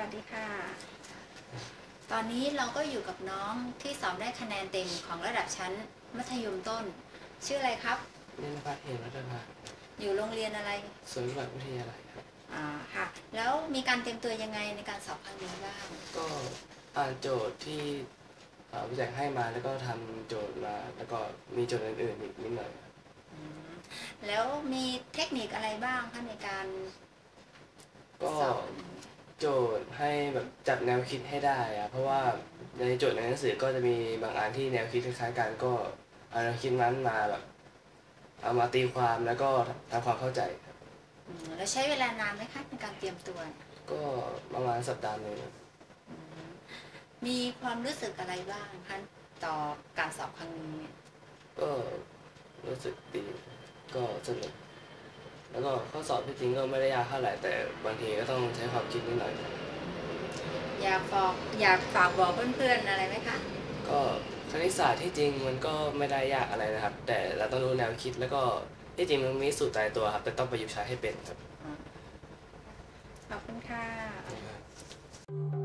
วัสดีค่ะ ตอนนี้เราก็อยู่กับน้องที่สอบได้คะแนนเต็มของระดับชั้นมัธยมต้น ชื่ออะไรครับนินพัฒน์เอกรัตนาอยู่โรงเรียนอะไรสวนวิบัติวิทยาลัยครับ อ่าค่ะ แล้วมีการเตรียมตัวยังไงในการสอบครั้งนี้บ้าง ก็อ่านโจทย์ที่เอ่อวิจัยให้มาแล้วก็ทำโจทย์มาแล้วก็มีโจทย์อื่นๆอีกนิดหน่อยครับอืมแล้วมีเทคนิคอะไรบ้างคะในการ ก็ สอบ โจทย์ให้ แบบจับแนวคิดให้ได้อะเพราะว่าในโจทย์ในหนังสือก็จะมีบางอันที่แนวคิดคล้ายๆกันก็เอาแนวคิดนั้นมาแบบเอามาตีความแล้วก็ทำความเข้าใจครับอืมแล้วใช้เวลานานไหมคะในการเตรียมตัว ก็ประมาณสัปดาห์หนึ่งอืมมีความรู้สึกอะไรบ้างคะต่อการสอบครั้งนี้ก็รู้สึกดีก็สนุกแล้วก็ข้อสอบที่จริงก็ไม่ได้ยากเท่าไหร่แต่บางทีก็ต้องใช้ความคิดนิดหน่อยครับ อยากฝากอยากฝากบอกเพื่อนๆอะไรไหมคะ ก็คณิตศาสตร์ที่จริงมันก็ไม่ได้ยากอะไรนะครับ แต่เราต้องรู้แนวคิดแล้วก็ที่จริงมันมีสูตรตายตัวครับ แต่ต้องประยุกต์ใช้ให้เป็นครับ ขอบคุณค่ะ